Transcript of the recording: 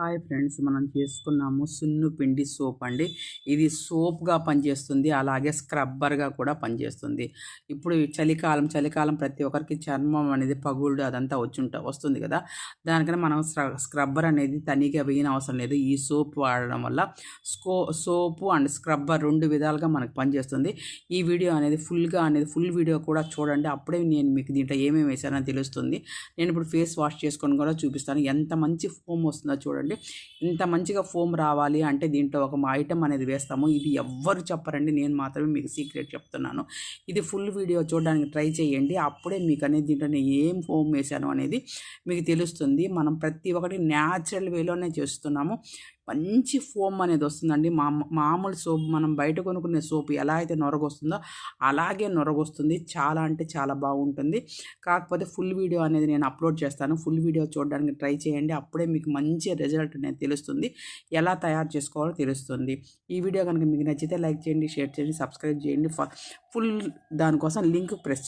Hi friends మనం చేసుకున్నాము సున్ను పిండి సోప్ అండి. ఇది సోప్గా పనిచేస్తుంది అలాగే స్క్రబ్బర్గా కూడా పనిచేస్తుంది. ఇప్పుడు చలికాలం చలికాలం ప్రతి ఒక్కరికి చర్మం అనేది పగుళ్ళు అదంతా వచ్చి ఉంట వస్తుంది కదా. దానికన్నా మనం స్క్ర- స్క్రబ్బర్ అనేది తనీగా వేయని అవసరం లేదు. ఈ సోప్ వాడడం వల్ల స్కో సోపు అండ్ స్క్రబ్బర్ రెండు విధాలుగా మనకు పనిచేస్తుంది. ఈ వీడియో అనేది ఫుల్గా అనేది ఫుల్ వీడియో కూడా చూడండి. అప్పుడే నేను మీకు దీంట్లో ఏమేమి వేసానో తెలుస్తుంది. నేను ఇప్పుడు ఫేస్ వాష్ చేసుకొని కూడా చూపిస్తాను. ఎంత మంచి ఫోమ్ వస్తుందో చూడండి. ఇంత మంచిగా ఫోమ్ రావాలి అంటే దీంట్లో ఒక ఐటమ్ అనేది వేస్తాము. ఇది ఎవ్వరు చెప్పరండి. నేను మాత్రమే మీకు సీక్రెట్ చెప్తున్నాను. ఇది ఫుల్ వీడియో చూడడానికి ట్రై చేయండి. అప్పుడే మీకు అనేది దీంట్లో నేను ఏం ఫోమ్ వేసాను అనేది మీకు తెలుస్తుంది. మనం ప్రతి ఒక్కటి న్యాచురల్ వేలోనే చేస్తున్నాము. మంచి ఫోమ్ అనేది వస్తుందండి. మా మామూలు సోప్ మనం బయట కొనుక్కునే సోప్ ఎలా అయితే నొరగొస్తుందో అలాగే నొరగొస్తుంది. చాలా అంటే చాలా బాగుంటుంది. కాకపోతే ఫుల్ వీడియో అనేది నేను అప్లోడ్ చేస్తాను. ఫుల్ వీడియో చూడడానికి ట్రై చేయండి. అప్పుడే మీకు మంచి రిజల్ట్ అనేది తెలుస్తుంది. ఎలా తయారు చేసుకోవాలో తెలుస్తుంది. ఈ వీడియో కనుక మీకు నచ్చితే లైక్ చేయండి షేర్ చేయండి సబ్స్క్రైబ్ చేయండి. ఫ- ఫుల్ దానికోసం లింక్ ప్రెస్